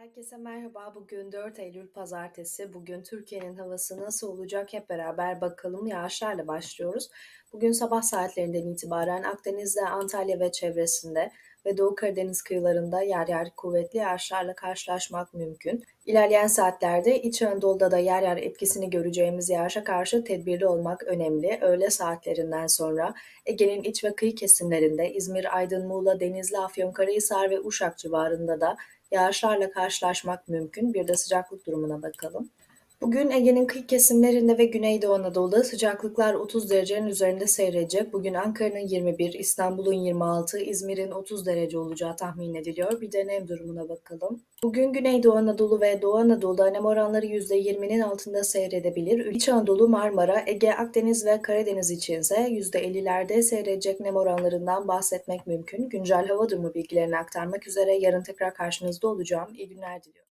Herkese merhaba. Bugün 4 Eylül Pazartesi. Bugün Türkiye'nin havası nasıl olacak hep beraber bakalım. Yağışlarla başlıyoruz. Bugün sabah saatlerinden itibaren Akdeniz'de, Antalya ve çevresinde ve Doğu Karadeniz kıyılarında yer yer kuvvetli yağışlarla karşılaşmak mümkün. İlerleyen saatlerde İç Anadolu'da da yer yer etkisini göreceğimiz yağışa karşı tedbirli olmak önemli. Öğle saatlerinden sonra Ege'nin iç ve kıyı kesimlerinde İzmir, Aydın, Muğla, Denizli, Afyonkarahisar ve Uşak civarında da yağışlarla karşılaşmak mümkün. Bir de sıcaklık durumuna bakalım. Bugün Ege'nin kıyı kesimlerinde ve Güneydoğu Anadolu'da sıcaklıklar 30 derecenin üzerinde seyredecek. Bugün Ankara'nın 21, İstanbul'un 26, İzmir'in 30 derece olacağı tahmin ediliyor. Bir de nem durumuna bakalım. Bugün Güneydoğu Anadolu ve Doğu Anadolu'da nem oranları %20'nin altında seyredebilir. İç Anadolu, Marmara, Ege, Akdeniz ve Karadeniz içinse %50'lerde seyredecek nem oranlarından bahsetmek mümkün. Güncel hava durumu bilgilerini aktarmak üzere yarın tekrar karşınızda olacağım. İyi günler diliyorum.